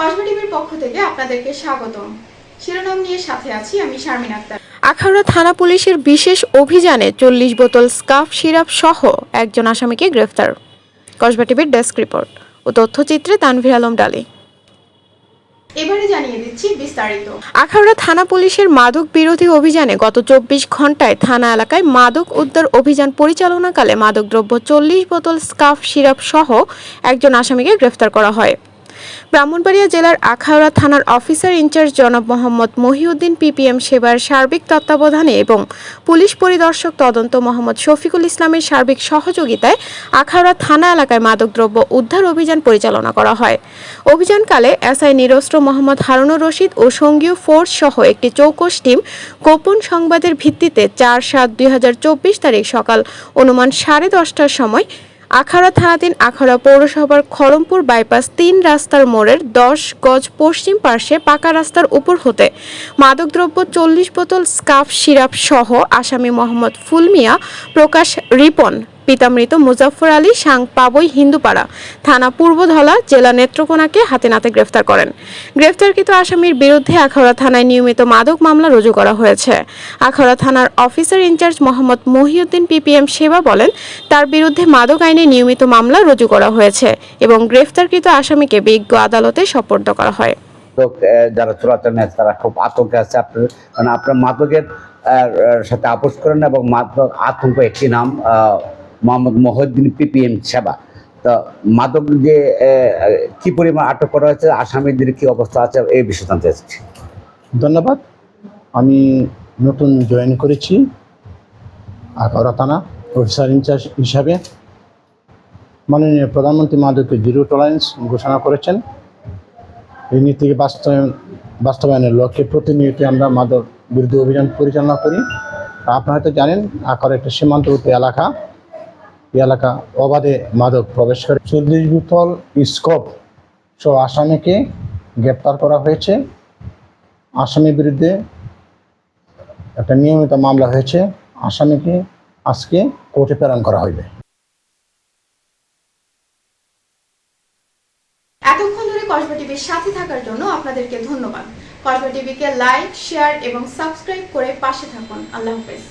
কসবা টিভির পক্ষ থেকে আপনাদেরকে স্বাগতম। শিরোনাম নিয়ে সাথে আছি আমি শারমিন আক্তার। আখাউড়া থানা পুলিশের বিশেষ অভিযানে চল্লিশ বোতল স্কাফ সিরাপ সহ একজন আসামিকে গ্রেফতার। কসবা টিভির ডেস্ক রিপোর্ট ও তথ্যচিত্রে তানভীর আলম ডালি। এবারে জানিয়ে দিচ্ছি বিস্তারিত। আখাউড়া থানা পুলিশের মাদক বিরোধী অভিযানে গত চব্বিশ ঘন্টায় থানা এলাকায় মাদক উদ্ধার অভিযান পরিচালনাকালে মাদকদ্রব্য চল্লিশ বোতল স্কাফ সিরাপ সহ একজন আসামিকে গ্রেফতার করা হয়। ব্রাহ্মণবাড়িয়া জেলার আখাউড়া থানার অফিসার ইনচার্জ জনাব মোহাম্মদ মহিউদ্দিন পিপিএম সেবার সার্বিক তত্ত্বাবধানে এবং পুলিশ পরিদর্শক তদন্ত মোহাম্মদ শফিকুল ইসলামের সার্বিক সহযোগিতায় আখাউড়া থানা এলাকায় মাদকদ্রব্য উদ্ধার অভিযান পরিচালনা করা হয়। অভিযানকালে এসআই নিরস্ত্র মোহাম্মদ হারুনুর রশিদ ও সঙ্গীয় ফোর্স সহ একটি চৌকস টিম গোপন সংবাদের ভিত্তিতে চার সাত দুই তারিখ সকাল অনুমান সাড়ে দশটার সময় আখাড়া থানাধীন আখাড়া পৌরসভার খড়মপুর বাইপাস তিন রাস্তার মোড়ের দশ গজ পশ্চিম পার্শ্বে পাকা রাস্তার উপর হতে মাদকদ্রব্য চল্লিশ বোতল স্কাফ সিরাপ সহ আসামি মোহাম্মদ ফুলমিয়া প্রকাশ রিপন পিতামৃত মুজাফর আলী সাং পাবই হিন্দুপাড়া থানা পূর্বধলা জেলা নেত্রকোনাকে হাতে নাতে গ্রেফতার করেন। গ্রেফতারকৃত আসামির বিরুদ্ধে আখাউড়া থানায় নিয়মিত মাদক মামলা রুজু করা হয়েছে। আখাউড়া থানার officer in charge Mohammad Mohiuddin PPM সেবা বলেন, তার বিরুদ্ধে মাদক আইনে নিয়মিত মামলা রুজু করা হয়েছে এবং গ্রেফতারকৃত আসামিকে বিজ্ঞ আদালতে সোপর্দ করা হয়। যারা চোরাচালান আছে, তারা খুব আতঙ্কে আছে। আপনার মানে আপনার মাদকের সাথে আপোষ করেন এবং মাদক আতঙ্ক একটি নাম মোহাম্মদ মহিউদ্দিন পিপিএম সেবা। তো মাদক যে কি পরিমাণ আটক করা হয়েছে, আসামিদের কি অবস্থা আছে, এই বিষয়ে জানতে চাচ্ছি। ধন্যবাদ। আমি নতুন জয়েন করেছি আখাউড়া থানা অফিসার ইনচার্জ হিসাবে। মাননীয় প্রধানমন্ত্রী মাদকে জিরো টলারেন্স ঘোষণা করেছেন। এই নীতিকে বাস্তবায়ন, বাস্তবায়নের লক্ষ্যে প্রতিনিয়ত আমরা মাদক বিরুদ্ধে অভিযান পরিচালনা করি। আপনারা হয়তো জানেন আখার একটা সীমান্তবর্তী এলাকা। এলাকা অবাধে মাদক প্রবেশ করে। চল্লিশ বোতল স্কোপ সহ আসামিকে গ্রেপ্তার করা হয়েছে। আসামির বিরুদ্ধে একটা নিয়মিত মামলা হয়েছে। আসামিকে আজকে কোর্টে প্রেরণ করা হইবে। এতক্ষণ ধরে কসবা টিভির সাথে থাকার জন্য আপনাদেরকে ধন্যবাদ। কসবা টিভিকে লাইক, শেয়ার এবং সাবস্ক্রাইব করে পাশে থাকুন। আল্লাহ হাফেজ।